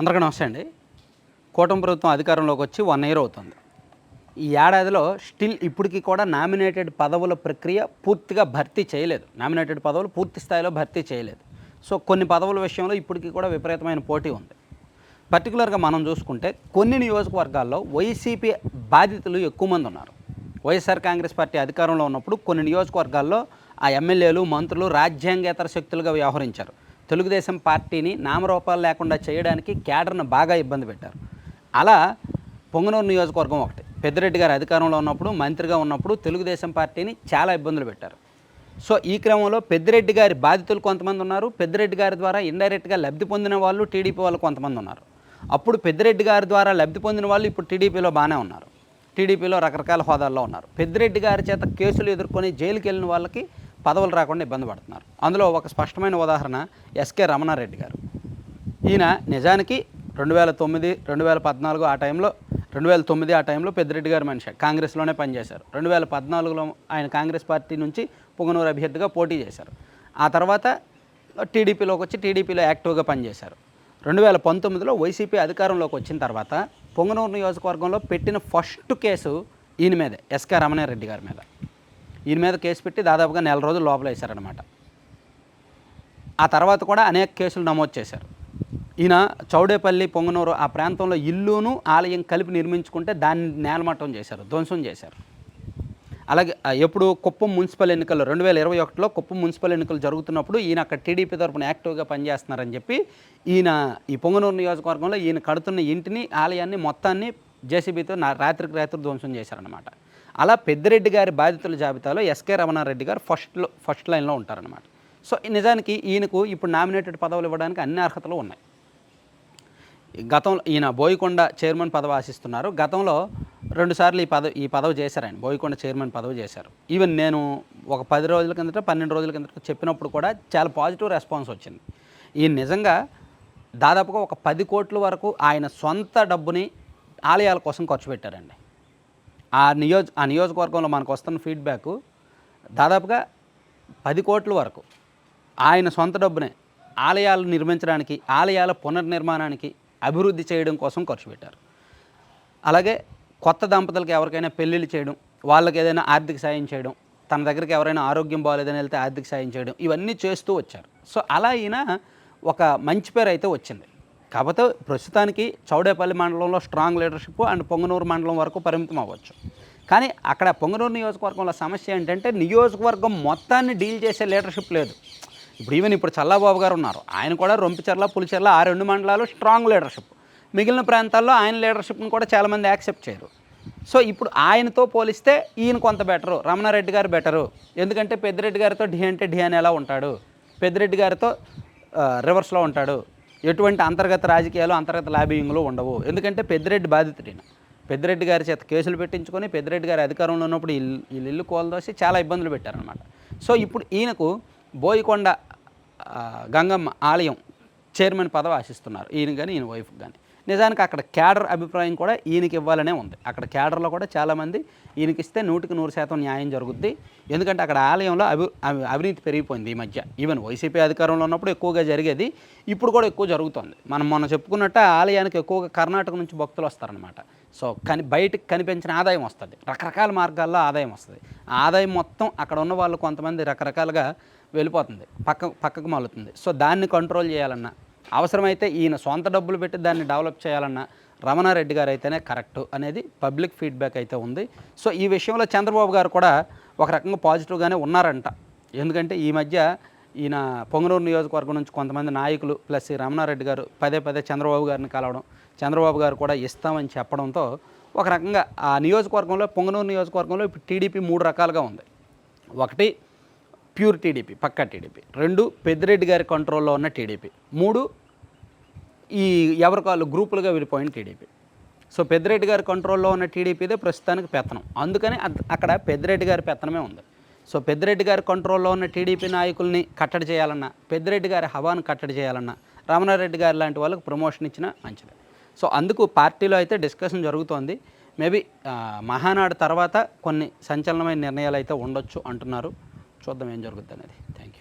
అందరికీ నమస్తే అండి. కూటమి ప్రభుత్వం అధికారంలోకి వచ్చి వన్ ఇయర్ అవుతుంది. ఈ ఏడాదిలో స్టిల్ ఇప్పటికీ కూడా నామినేటెడ్ పదవుల ప్రక్రియ పూర్తిగా భర్తీ చేయలేదు. నామినేటెడ్ పదవులు పూర్తి స్థాయిలో భర్తీ చేయలేదు. సో కొన్ని పదవుల విషయంలో ఇప్పటికీ కూడా విపరీతమైన పోటీ ఉంది. పర్టికులర్గా మనం చూసుకుంటే కొన్ని నియోజకవర్గాల్లో వైసీపీ బాధితులు ఎక్కువ మంది ఉన్నారు. వైఎస్ఆర్ కాంగ్రెస్ పార్టీ అధికారంలో ఉన్నప్పుడు కొన్ని నియోజకవర్గాల్లో ఆ ఎమ్మెల్యేలు మంత్రులు రాజ్యాంగేతర శక్తులుగా వ్యవహరించారు. తెలుగుదేశం పార్టీని నామరూపాలు లేకుండా చేయడానికి కేడర్ను బాగా ఇబ్బంది పెట్టారు. అలా పొంగనూరు నియోజకవర్గం ఒకటి. పెద్దిరెడ్డి గారు అధికారంలో ఉన్నప్పుడు మంత్రిగా ఉన్నప్పుడు తెలుగుదేశం పార్టీని చాలా ఇబ్బందులు పెట్టారు. సో ఈ క్రమంలో పెద్దిరెడ్డి గారి బాధితులు కొంతమంది ఉన్నారు. పెద్దిరెడ్డి గారి ద్వారా ఇండైరెక్ట్గా లబ్ధి పొందిన వాళ్ళు టీడీపీ వాళ్ళు కొంతమంది ఉన్నారు. అప్పుడు పెద్దిరెడ్డి గారి ద్వారా లబ్ధి పొందిన వాళ్ళు ఇప్పుడు టీడీపీలో బాగానే ఉన్నారు. టీడీపీలో రకరకాల హోదాల్లో ఉన్నారు. పెద్దిరెడ్డి గారి చేత కేసులు ఎదుర్కొని జైలుకి వెళ్ళిన వాళ్ళకి పదవులు రాకుండా ఇబ్బంది పడుతున్నారు. అందులో ఒక స్పష్టమైన ఉదాహరణ ఎస్కే రమణారెడ్డి గారు. ఈయన నిజానికి రెండు వేల తొమ్మిది రెండు వేల పద్నాలుగు ఆ టైంలో రెండు వేల తొమ్మిది ఆ టైంలో పెద్దిరెడ్డి గారు మనిషి కాంగ్రెస్లోనే పనిచేశారు. రెండు వేల పద్నాలుగులో ఆయన కాంగ్రెస్ పార్టీ నుంచి పుంగనూరు అభ్యర్థిగా పోటీ చేశారు. ఆ తర్వాత టీడీపీలోకి వచ్చి టీడీపీలో యాక్టివ్గా పనిచేశారు. రెండు వేల పంతొమ్మిదిలో వైసీపీ అధికారంలోకి వచ్చిన తర్వాత పొంగనూరు నియోజకవర్గంలో పెట్టిన ఫస్ట్ కేసు ఈయన మీదే ఎస్కే రమణారెడ్డి గారి మీద. ఈయన మీద కేసు పెట్టి దాదాపుగా నెల రోజులు లోపల వేశారనమాట ఆ తర్వాత కూడా అనేక కేసులు నమోదు చేశారు. ఈయన చౌడేపల్లి పొంగనూరు ఆ ప్రాంతంలో ఇల్లును ఆలయం కలిపి నిర్మించుకుంటే దాన్ని నేలమట్టం చేశారు ధ్వంసం చేశారు. అలాగే ఎప్పుడు కుప్పం మున్సిపల్ ఎన్నికల్లో రెండు వేల ఇరవై ఒకటిలో కుప్పం మున్సిపల్ ఎన్నికలు జరుగుతున్నప్పుడు ఈయన అక్కడ టీడీపీ తరఫున యాక్టివ్గా పనిచేస్తున్నారని చెప్పి ఈయన ఈ పొంగనూరు నియోజకవర్గంలో ఈయన కడుతున్న ఇంటిని ఆలయాన్ని మొత్తాన్ని జేసీబీతో నా రాత్రికి రాత్రి ధ్వంసం చేశారనమాట అలా పెద్దిరెడ్డి గారి బాధితుల జాబితాలో ఎస్కే రమణారెడ్డి గారు ఫస్ట్లో ఫస్ట్ లైన్లో ఉంటారనమాట సో నిజానికి ఈయనకు ఇప్పుడు నామినేటెడ్ పదవులు ఇవ్వడానికి అన్ని అర్హతలు ఉన్నాయి. గతంలో ఈయన బోయకొండ చైర్మన్ పదవి ఆశిస్తున్నారు. గతంలో రెండుసార్లు ఈ పదవి ఈ పదవి చేశారు ఆయన. బోయకొండ చైర్మన్ పదవి చేశారు. ఈవెన్ నేను ఒక పది రోజుల కిందట పన్నెండు రోజుల కిందట చెప్పినప్పుడు కూడా చాలా పాజిటివ్ రెస్పాన్స్ వచ్చింది. ఈయన నిజంగా దాదాపుగా ఒక పది కోట్ల వరకు ఆయన సొంత డబ్బుని ఆలయాల కోసం ఖర్చు పెట్టారండి. ఆ నియోజ ఆ నియోజకవర్గంలో మనకు వస్తున్న ఫీడ్బ్యాక్ దాదాపుగా పది కోట్ల వరకు ఆయన సొంత డబ్బునే ఆలయాలు నిర్మించడానికి ఆలయాల పునర్నిర్మాణానికి అభివృద్ధి చేయడం కోసం ఖర్చు పెట్టారు. అలాగే కొత్త దంపతులకు ఎవరికైనా పెళ్ళిళ్ళు చేయడం వాళ్ళకి ఏదైనా ఆర్థిక సాయం చేయడం తన దగ్గరికి ఎవరైనా ఆరోగ్యం బాగాలేదని వెళ్తే ఆర్థిక సాయం చేయడం ఇవన్నీ చేస్తూ వచ్చారు. సో అలా ఈయన ఒక మంచి పేరు అయితే వచ్చింది. కాకపోతే ప్రస్తుతానికి చౌడేపల్లి మండలంలో స్ట్రాంగ్ లీడర్షిప్ అండ్ పొంగనూరు మండలం వరకు పరిమితం అవ్వచ్చు. కానీ అక్కడ పొంగనూరు నియోజకవర్గంలో సమస్య ఏంటంటే నియోజకవర్గం మొత్తాన్ని డీల్ చేసే లీడర్షిప్ లేదు. ఇప్పుడు ఈవెన్ ఇప్పుడు చల్లాబాబు గారు ఉన్నారు. ఆయన కూడా రొంపిచెర్ల పులిచెర్ల ఆ రెండు మండలాలు స్ట్రాంగ్ లీడర్షిప్. మిగిలిన ప్రాంతాల్లో ఆయన లీడర్షిప్ని కూడా చాలామంది యాక్సెప్ట్ చేయరు. సో ఇప్పుడు ఆయనతో పోలిస్తే ఈయన కొంత బెటరు రమణారెడ్డి గారు బెటరు. ఎందుకంటే పెద్దిరెడ్డి గారితో ఢీ అంటే ఢీ అని ఎలా ఉంటాడు. పెద్దిరెడ్డి గారితో రివర్స్లో ఉంటాడు. ఎటువంటి అంతర్గత రాజకీయాలు అంతర్గత లాబింగ్లు ఉండవు. ఎందుకంటే పెద్దిరెడ్డి బాధితుడిన. పెద్దిరెడ్డి గారి చేత కేసులు పెట్టించుకొని పెద్దిరెడ్డి గారి అధికారంలో ఉన్నప్పుడు ఇల్లు ఇల్లు కోలదోసి చాలా ఇబ్బందులు పెట్టారనమాట సో ఇప్పుడు ఈయనకు బోయికొండ గంగమ్మ ఆలయం చైర్మన్ పదవి ఆశిస్తున్నారు. ఈయన కానీ ఈయన వైఫ్ కానీ నిజానికి అక్కడ క్యాడర్ అభిప్రాయం కూడా ఈయనకి ఇవ్వాలనే ఉంది. అక్కడ క్యాడర్లో కూడా చాలామంది ఈయనకి ఇస్తే నూటికి నూరు శాతం న్యాయం జరుగుద్ది. ఎందుకంటే అక్కడ ఆలయంలో అభి అవి- అవినీతి పెరిగిపోయింది ఈ మధ్య. ఈవెన్ వైసీపీ అధికారంలో ఉన్నప్పుడు ఎక్కువగా జరిగేది. ఇప్పుడు కూడా ఎక్కువ జరుగుతుంది. మనం మొన్న చెప్పుకున్నట్టు ఆలయానికి ఎక్కువగా కర్ణాటక నుంచి భక్తులు వస్తారనమాట సో కని బయటకు కనిపించిన ఆదాయం వస్తుంది. రకరకాల మార్గాల్లో ఆదాయం వస్తుంది. ఆదాయం మొత్తం అక్కడ ఉన్న వాళ్ళు కొంతమంది రకరకాలుగా వెళ్ళిపోతుంది. పక్క పక్కకు మలుతుంది. సో దాన్ని కంట్రోల్ చేయాలన్నా అవసరమైతే ఈయన సొంత డబ్బులు పెట్టి దాన్ని డెవలప్ చేయాలన్న రమణారెడ్డి గారు అయితేనే కరెక్ట్ అనేది పబ్లిక్ ఫీడ్బ్యాక్ అయితే ఉంది. సో ఈ విషయంలో చంద్రబాబు గారు కూడా ఒక రకంగా పాజిటివ్గానే ఉన్నారంట. ఎందుకంటే ఈ మధ్య ఈయన పొంగనూరు నియోజకవర్గం నుంచి కొంతమంది నాయకులు ప్లస్ ఈ రమణారెడ్డి గారు పదే పదే చంద్రబాబు గారిని కలవడం చంద్రబాబు గారు కూడా ఇస్తామని చెప్పడంతో ఒక రకంగా ఆ నియోజకవర్గంలో పొంగనూరు నియోజకవర్గంలో ఇప్పుడు టీడీపీ మూడు రకాలుగా ఉంది. ఒకటి ప్యూర్ టీడీపీ పక్కా టీడీపీ. రెండు పెద్దిరెడ్డి గారి కంట్రోల్లో ఉన్న టీడీపీ. మూడు ఈ ఎవరికాళ్ళు గ్రూపులుగా విడిపోయిన టీడీపీ. సో పెద్దిరెడ్డి గారి కంట్రోల్లో ఉన్న టీడీపీదే ప్రస్తుతానికి పెత్తనం. అందుకని అద్- అక్కడ పెద్దిరెడ్డి గారి పెత్తనమే ఉంది. సో పెద్దిరెడ్డి గారి కంట్రోల్లో ఉన్న టీడీపీ నాయకుల్ని కట్టడి చేయాలన్నా పెద్దిరెడ్డి గారి హవాను కట్టడి చేయాలన్నా రమణారెడ్డి గారు లాంటి వాళ్ళకి ప్రమోషన్ ఇచ్చినా మంచిది. సో అందుకు పార్టీలో అయితే డిస్కషన్ జరుగుతోంది. మేబీ మహానాడు తర్వాత కొన్ని సంచలనమైన నిర్ణయాలు అయితే ఉండొచ్చు అంటున్నారు. చూద్దాం ఏం జరుగుతుంది అనేది. Thank you